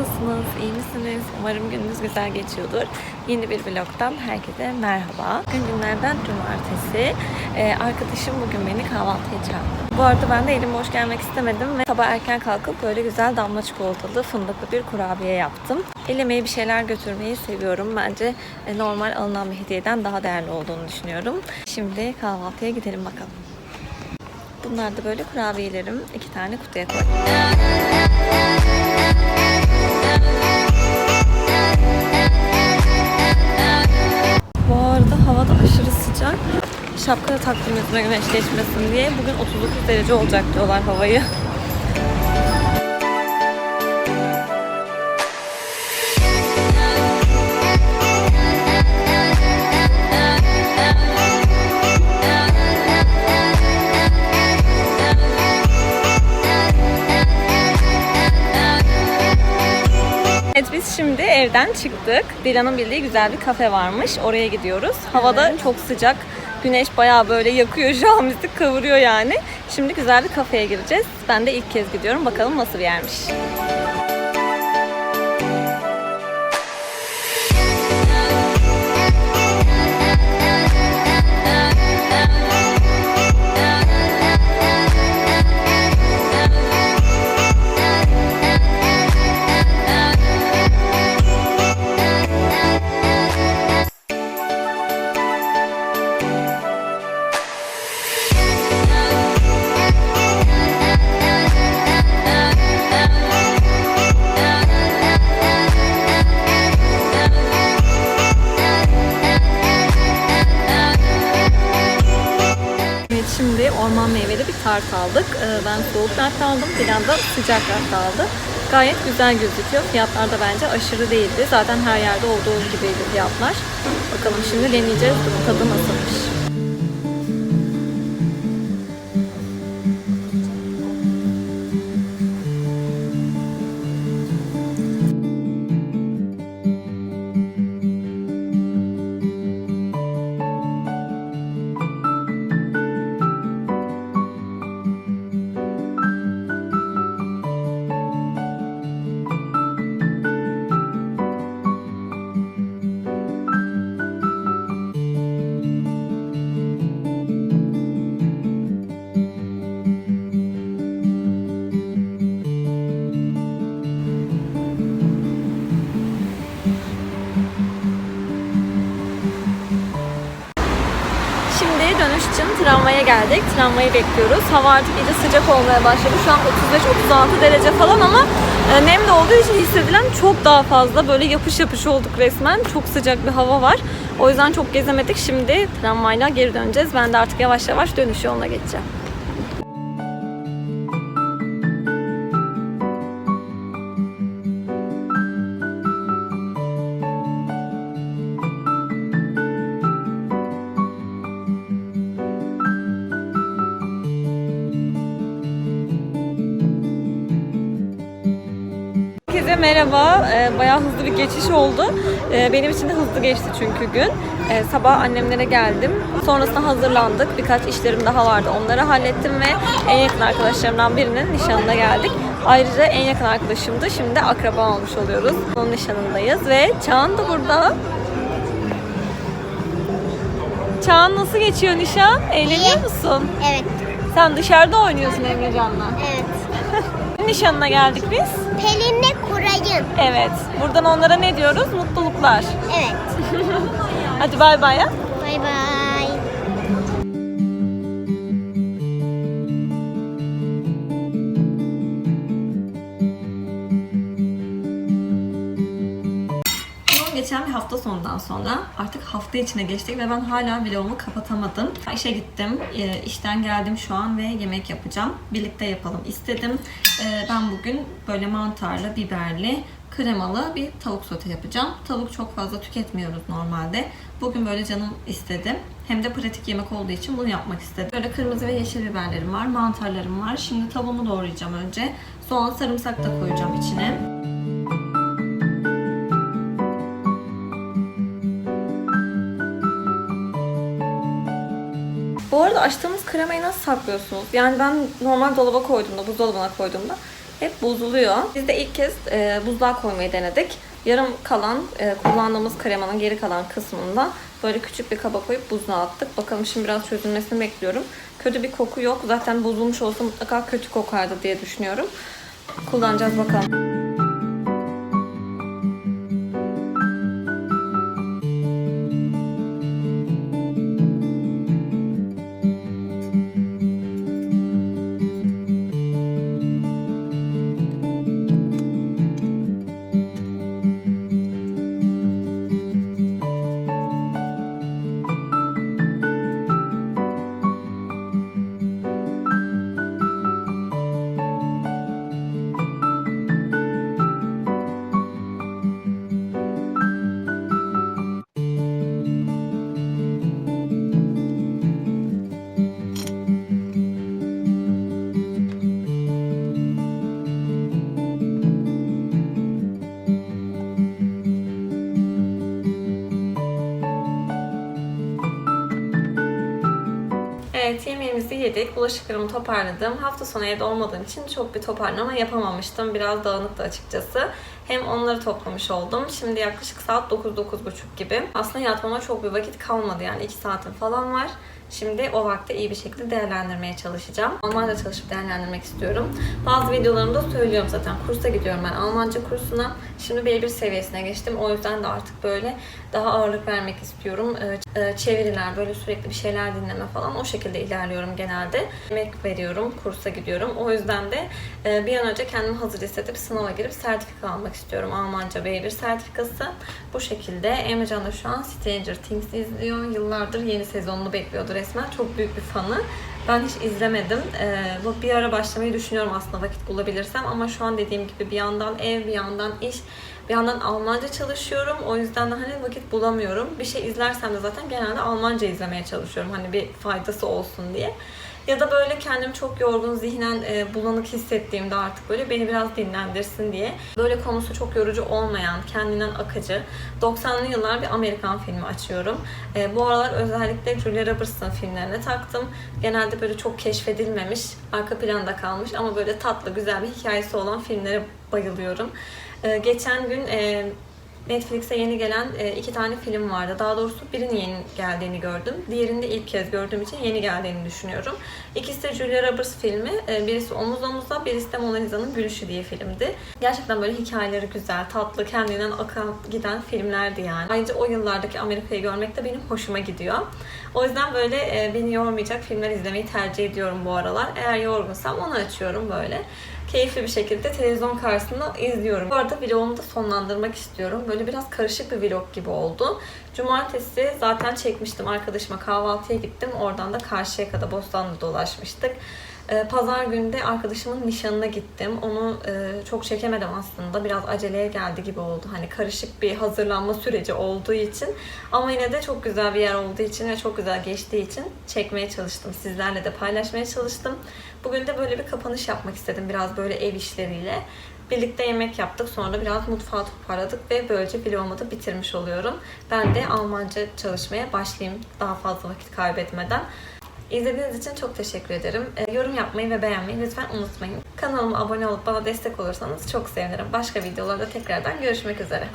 Nasılsınız? İyi misiniz? Umarım gününüz güzel geçiyordur. Yeni bir vlogdan herkese merhaba. Bugün günlerden cumartesi. Ee, arkadaşım bugün beni kahvaltıya çağırdı. Bu arada ben de elim boş gelmek istemedim ve sabah erken kalkıp böyle güzel damla çikolatalı fındıklı bir kurabiye yaptım. El emeği bir şeyler götürmeyi seviyorum. Bence e, normal alınan bir hediyeden daha değerli olduğunu düşünüyorum. Şimdi kahvaltıya gidelim bakalım. Bunlar da böyle kurabiyelerim. İki tane kutuya koydum. Şapka da taktım yüzüme güneş geçmesin diye. Bugün 39 derece olacak diyorlar havayı. Evet biz şimdi evden çıktık. Dilan'ın bildiği güzel bir kafe varmış. Oraya gidiyoruz. Havada çok sıcak. Güneş bayağı böyle yakıyor şu kavuruyor yani. Şimdi güzel bir kafeye gireceğiz. Ben de ilk kez gidiyorum. Bakalım nasıl bir yermiş. Orman meyveli bir tart aldık. Ee, Ben soğuk tart aldım. Dilan da sıcak tart aldı. Gayet güzel gözüküyor. Fiyatlar da bence aşırı değildi. Zaten her yerde olduğu gibiydi fiyatlar. Bakalım şimdi deneyeceğiz. Tadı nasılmış. Dönüş için tramvaya geldik. Tramvayı bekliyoruz. Hava artık iyice sıcak olmaya başladı. Şu an 35-36 derece falan ama e, nem de olduğu için hissedilen çok daha fazla. Böyle yapış yapış olduk resmen. Çok sıcak bir hava var. O yüzden çok gezemedik. Şimdi tramvayla geri döneceğiz. Ben de artık yavaş yavaş dönüş yoluna geçeceğim. Merhaba. Ee, bayağı hızlı bir geçiş oldu. Ee, benim için de hızlı geçti çünkü gün. Ee, sabah annemlere geldim. Sonrasında hazırlandık. Birkaç işlerim daha vardı. Onları hallettim ve en yakın arkadaşlarımdan birinin nişanına geldik. Ayrıca en yakın arkadaşımdı. Şimdi akraba olmuş oluyoruz. Onun nişanındayız ve Çağan da burada. Çağan nasıl geçiyor nişan? Eğleniyor musun? Evet, Sen dışarıda oynuyorsun Emrecan'la. evet. Nişanına geldik biz. Pelin'le Kuray'ın. Evet. Buradan onlara ne diyoruz? Mutluluklar. Evet. Hadi bay bay ya. Bay bay. Geçen bir hafta sonundan sonra artık hafta içine geçtik ve ben hala vlogumu kapatamadım. İşe gittim, e, işten geldim şu an ve yemek yapacağım. Birlikte yapalım istedim. E, Ben bugün böyle mantarlı, biberli, kremalı bir tavuk sote yapacağım. Tavuk çok fazla tüketmiyoruz normalde. Bugün böyle canım istedim. Hem de pratik yemek olduğu için bunu yapmak istedim. Böyle kırmızı ve yeşil biberlerim var, mantarlarım var. Şimdi tavuğumu doğrayacağım önce. Soğan, sarımsak da koyacağım içine. Bu arada açtığımız kremayı nasıl saklıyorsunuz? Yani ben normal dolaba koyduğumda, buzdolabına koyduğumda hep bozuluyor. Biz de ilk kez e, buzluğa koymayı denedik. Yarım kalan e, kullandığımız kremanın geri kalan kısmında böyle küçük bir kaba koyup buzluğa attık. Bakalım şimdi biraz çözülmesini bekliyorum. Kötü bir koku yok. Zaten bozulmuş olsa mutlaka kötü kokardı diye düşünüyorum. Kullanacağız bakalım. Yemeğimizi yedik. Bulaşıklarımı toparladım. Hafta sonu evde olmadığım için çok bir toparlama yapamamıştım. Biraz dağınıktı açıkçası. Hem onları toplamış oldum. Şimdi yaklaşık saat 9-9.30 gibi. Aslında yatmama çok bir vakit kalmadı yani 2 saatim falan var. Şimdi o vakti iyi bir şekilde değerlendirmeye çalışacağım. Almanca çalışıp değerlendirmek istiyorum. Bazı videolarımda söylüyorum zaten. Kursa gidiyorum ben Almanca kursuna. Şimdi B1 seviyesine geçtim. O yüzden de artık böyle daha ağırlık vermek istiyorum. Ee, e, Çeviriler, böyle sürekli bir şeyler dinleme falan o şekilde ilerliyorum genelde. Emek veriyorum, kursa gidiyorum. O yüzden de e, bir an önce kendimi hazır hissedip sınava girip sertifika almak istiyorum. Almanca B1 sertifikası. Bu şekilde. Emrecan da şu an Stranger Things izliyor. Yıllardır yeni sezonunu bekliyordu resmen. Çok büyük bir fanı. Ben hiç izlemedim. Ee, bir ara başlamayı düşünüyorum aslında vakit bulabilirsem ama şu an dediğim gibi bir yandan ev, bir yandan iş, bir yandan Almanca çalışıyorum. O yüzden de hani vakit bulamıyorum. Bir şey izlersem de zaten genelde Almanca izlemeye çalışıyorum. Hani bir faydası olsun diye. Ya da böyle kendimi çok yorgun, zihnen e, bulanık hissettiğimde artık böyle beni biraz dinlendirsin diye. Böyle konusu çok yorucu olmayan, kendinden akıcı 90'lı yıllar bir Amerikan filmi açıyorum. E, bu aralar özellikle Julia Roberts'ın filmlerine taktım. Genelde böyle çok keşfedilmemiş, arka planda kalmış ama böyle tatlı, güzel bir hikayesi olan filmlere bayılıyorum. E, geçen gün e, Netflix'e yeni gelen e, iki tane film vardı. Daha doğrusu birinin yeni geldiğini gördüm. Diğerini de ilk kez gördüğüm için yeni geldiğini düşünüyorum. İkisi de Julia Roberts filmi. E, Birisi Omuz Omuz'da, birisi de Mona Lisa'nın Gülüşü diye filmdi. Gerçekten böyle hikayeleri güzel, tatlı, kendinden akan giden filmlerdi yani. Ayrıca o yıllardaki Amerika'yı görmek de benim hoşuma gidiyor. O yüzden böyle beni yormayacak filmler izlemeyi tercih ediyorum bu aralar. Eğer yorgunsam onu açıyorum böyle keyifli bir şekilde televizyon karşısında izliyorum. Bu arada vlogumu da sonlandırmak istiyorum. Böyle biraz karışık bir vlog gibi oldu. Cumartesi zaten çekmiştim. Arkadaşıma kahvaltıya gittim. Oradan da Karşıyaka'da Bostanlı'da dolaşmıştık. Ee, Pazar günü de arkadaşımın nişanına gittim. Onu e, çok çekemedim aslında. Biraz aceleye geldi gibi oldu. Hani karışık bir hazırlanma süreci olduğu için. Ama yine de çok güzel bir yer olduğu için ve çok güzel geçtiği için çekmeye çalıştım. Sizlerle de paylaşmaya çalıştım. Bugün de böyle bir kapanış yapmak istedim. Biraz böyle ev işleriyle. Birlikte yemek yaptık. Sonra biraz mutfağı toparladık ve böylece vlogumu da bitirmiş oluyorum. Ben de Almanca çalışmaya başlayayım daha fazla vakit kaybetmeden. İzlediğiniz için çok teşekkür ederim. E, yorum yapmayı ve beğenmeyi lütfen unutmayın. Kanalıma abone olup bana destek olursanız çok sevinirim. Başka videolarda tekrardan görüşmek üzere.